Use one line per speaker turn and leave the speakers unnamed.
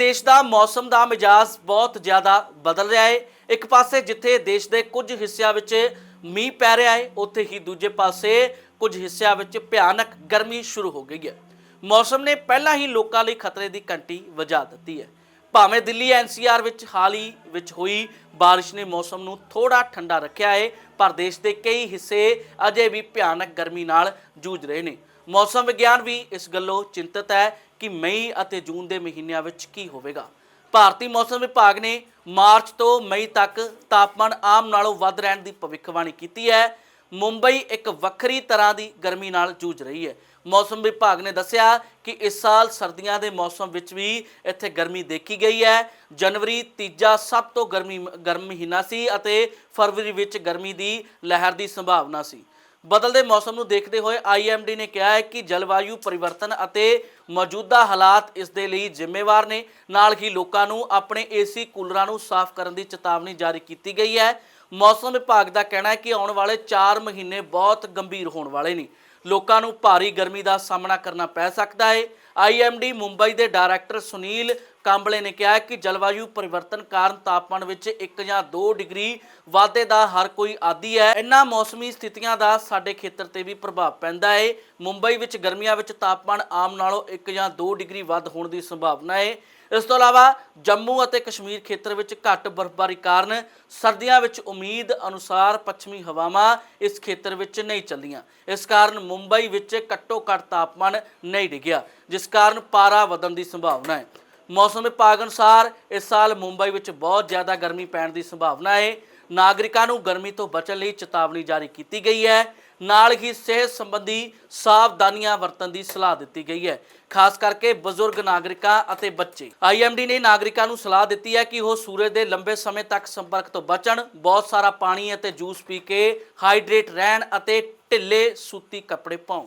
ਦੇਸ਼ ਦਾ ਮੌਸਮ ਦਾ ਮਿਜਾਜ਼ ਬਹੁਤ ਜ਼ਿਆਦਾ ਬਦਲ ਰਿਹਾ ਹੈ। ਇੱਕ ਪਾਸੇ ਜਿੱਥੇ ਦੇਸ਼ ਦੇ ਕੁਝ ਹਿੱਸਿਆਂ ਵਿੱਚ ਮੀਂਹ ਪੈ ਰਿਹਾ ਹੈ, ਉੱਥੇ ਹੀ ਦੂਜੇ ਪਾਸੇ ਕੁਝ ਹਿੱਸਿਆਂ ਵਿੱਚ ਭਿਆਨਕ ਗਰਮੀ ਸ਼ੁਰੂ ਹੋ ਗਈ ਹੈ। ਮੌਸਮ ਨੇ ਪਹਿਲਾਂ ਹੀ ਲੋਕਾਂ ਲਈ ਖਤਰੇ ਦੀ ਘੰਟੀ ਵਜਾ ਦਿੱਤੀ ਹੈ। ਭਾਵੇਂ ਦਿੱਲੀ ਐਨਸੀਆਰ ਵਿੱਚ ਹਾਲ ਹੀ ਵਿੱਚ ਹੋਈ ਬਾਰਿਸ਼ ਨੇ ਮੌਸਮ ਨੂੰ ਥੋੜਾ ਠੰਡਾ ਰੱਖਿਆ ਹੈ ਪਰ ਦੇਸ਼ ਦੇ ਕਈ ਹਿੱਸੇ ਅਜੇ ਵੀ ਭਿਆਨਕ ਗਰਮੀ ਨਾਲ ਜੂਝ ਰਹੇ ਨੇ। ਮੌਸਮ ਵਿਗਿਆਨ ਵੀ ਇਸ ਗੱਲੋਂ ਚਿੰਤਤ ਹੈ ਕਿ ਮਈ ਅਤੇ ਜੂਨ ਦੇ ਮਹੀਨਿਆਂ ਵਿੱਚ ਕੀ ਹੋਵੇਗਾ। ਭਾਰਤੀ ਮੌਸਮ ਵਿਭਾਗ ਨੇ ਮਾਰਚ ਤੋਂ ਮਈ ਤੱਕ ਤਾਪਮਾਨ ਆਮ ਨਾਲੋਂ ਵੱਧ ਰਹਿਣ ਦੀ ਭਵਿੱਖਬਾਣੀ ਕੀਤੀ ਹੈ। ਮੁੰਬਈ ਇੱਕ ਵੱਖਰੀ ਤਰ੍ਹਾਂ ਦੀ ਗਰਮੀ ਨਾਲ ਜੂਝ ਰਹੀ ਹੈ। ਮੌਸਮ ਵਿਭਾਗ ਨੇ ਦੱਸਿਆ ਕਿ ਇਸ ਸਾਲ ਸਰਦੀਆਂ ਦੇ ਮੌਸਮ ਵਿੱਚ ਵੀ ਇੱਥੇ ਗਰਮੀ ਦੇਖੀ ਗਈ ਹੈ। ਜਨਵਰੀ ਤੀਜਾ ਸਭ ਤੋਂ ਗਰਮੀ, ਗਰਮ ਮਹੀਨਾ ਸੀ ਅਤੇ ਫਰਵਰੀ ਵਿੱਚ ਗਰਮੀ ਦੀ ਲਹਿਰ ਦੀ ਸੰਭਾਵਨਾ ਸੀ। ਬਦਲਦੇ ਮੌਸਮ ਨੂੰ ਦੇਖਦੇ ਹੋਏ ਆਈਐਮਡੀ ਨੇ ਕਿਹਾ ਹੈ ਕਿ ਜਲਵਾਯੂ ਪਰਿਵਰਤਨ ਅਤੇ ਮੌਜੂਦਾ ਹਾਲਾਤ ਇਸ ਦੇ ਲਈ ਜ਼ਿੰਮੇਵਾਰ ਨੇ। ਨਾਲ ਹੀ ਲੋਕਾਂ ਨੂੰ ਆਪਣੇ ਏਸੀ ਕੂਲਰਾਂ ਨੂੰ ਸਾਫ਼ ਕਰਨ ਦੀ ਚੇਤਾਵਨੀ ਜਾਰੀ ਕੀਤੀ ਗਈ ਹੈ। ਮੌਸਮ ਵਿਭਾਗ ਦਾ ਕਹਿਣਾ ਹੈ ਕਿ ਆਉਣ ਵਾਲੇ 4 ਮਹੀਨੇ ਬਹੁਤ ਗੰਭੀਰ ਹੋਣ ਵਾਲੇ ਨੇ। ਲੋਕਾਂ ਨੂੰ ਭਾਰੀ ਗਰਮੀ ਦਾ ਸਾਹਮਣਾ ਕਰਨਾ ਪੈ ਸਕਦਾ ਹੈ। ਆਈਐਮਡੀ ਮੁੰਬਈ ਦੇ ਡਾਇਰੈਕਟਰ ਸੁਨੀਲ ਕਾਂਬਲੇ ਨੇ ਕਿਹਾ ਕਿ ਜਲਵਾਯੂ ਪਰਿਵਰਤਨ ਕਾਰਨ ਤਾਪਮਾਨ ਵਿੱਚ 1 ਜਾਂ 2 ਡਿਗਰੀ ਵਾਧੇ ਦਾ ਹਰ ਕੋਈ ਆਦੀ ਹੈ। ਇਨ੍ਹਾਂ ਮੌਸਮੀ ਸਥਿਤੀਆਂ ਦਾ ਸਾਡੇ ਖੇਤਰ ਤੇ ਵੀ ਪ੍ਰਭਾਵ ਪੈਂਦਾ ਹੈ। ਮੁੰਬਈ ਵਿੱਚ ਗਰਮੀਆਂ ਵਿੱਚ ਤਾਪਮਾਨ ਆਮ ਨਾਲੋਂ 1 ਜਾਂ 2 ਡਿਗਰੀ ਵੱਧ ਹੋਣ ਦੀ ਸੰਭਾਵਨਾ ਹੈ। ਇਸ ਤੋਂ ਇਲਾਵਾ ਜੰਮੂ ਅਤੇ ਕਸ਼ਮੀਰ ਖੇਤਰ ਵਿੱਚ ਘੱਟ ਬਰਫ਼ਬਾਰੀ ਕਾਰਨ ਸਰਦੀਆਂ ਵਿੱਚ ਉਮੀਦ ਅਨੁਸਾਰ ਪੱਛਮੀ ਹਵਾਵਾਂ ਇਸ ਖੇਤਰ ਵਿੱਚ ਨਹੀਂ ਚੱਲੀਆਂ ਇਸ ਕਾਰਨ ਮੁੰਬਈ ਵਿੱਚ ਘੱਟੋ ਘੱਟ ਤਾਪਮਾਨ ਨਹੀਂ ਡਿੱਗਿਆ, ਜਿਸ ਕਾਰਨ ਪਾਰਾ ਵਧਣ ਦੀ ਸੰਭਾਵਨਾ ਹੈ। ਮੌਸਮ ਵਿਭਾਗ ਅਨੁਸਾਰ ਇਸ ਸਾਲ ਮੁੰਬਈ ਵਿੱਚ ਬਹੁਤ ਜ਼ਿਆਦਾ ਗਰਮੀ ਪੈਣ ਦੀ ਸੰਭਾਵਨਾ ਹੈ। ਨਾਗਰਿਕਾਂ ਨੂੰ ਗਰਮੀ ਤੋਂ ਬਚਣ ਲਈ ਚੇਤਾਵਨੀ ਜਾਰੀ ਕੀਤੀ ਗਈ ਹੈ। ਨਾਲ ਹੀ ਸਿਹਤ ਸੰਬੰਧੀ ਸਾਵਧਾਨੀਆਂ ਵਰਤਣ ਦੀ ਸਲਾਹ ਦਿੱਤੀ ਗਈ ਹੈ। ਖਾਸ ਕਰਕੇ ਬਜ਼ੁਰਗ ਨਾਗਰਿਕਾਂ ਅਤੇ ਬੱਚੇ। ਆਈਐਮਡੀ ਨੇ ਨਾਗਰਿਕਾਂ ਨੂੰ ਸਲਾਹ ਦਿੱਤੀ ਹੈ ਕਿ ਉਹ ਸੂਰਜ ਦੇ ਲੰਬੇ ਸਮੇਂ ਤੱਕ ਸੰਪਰਕ ਤੋਂ ਬਚਣ, ਬਹੁਤ ਸਾਰਾ ਪਾਣੀ ਅਤੇ ਜੂਸ ਪੀ ਕੇ ਹਾਈਡਰੇਟ ਰਹਿਣ ਅਤੇ ਢਿੱਲੇ, ਸੂਤੀ ਕੱਪੜੇ ਪਾਉਣ।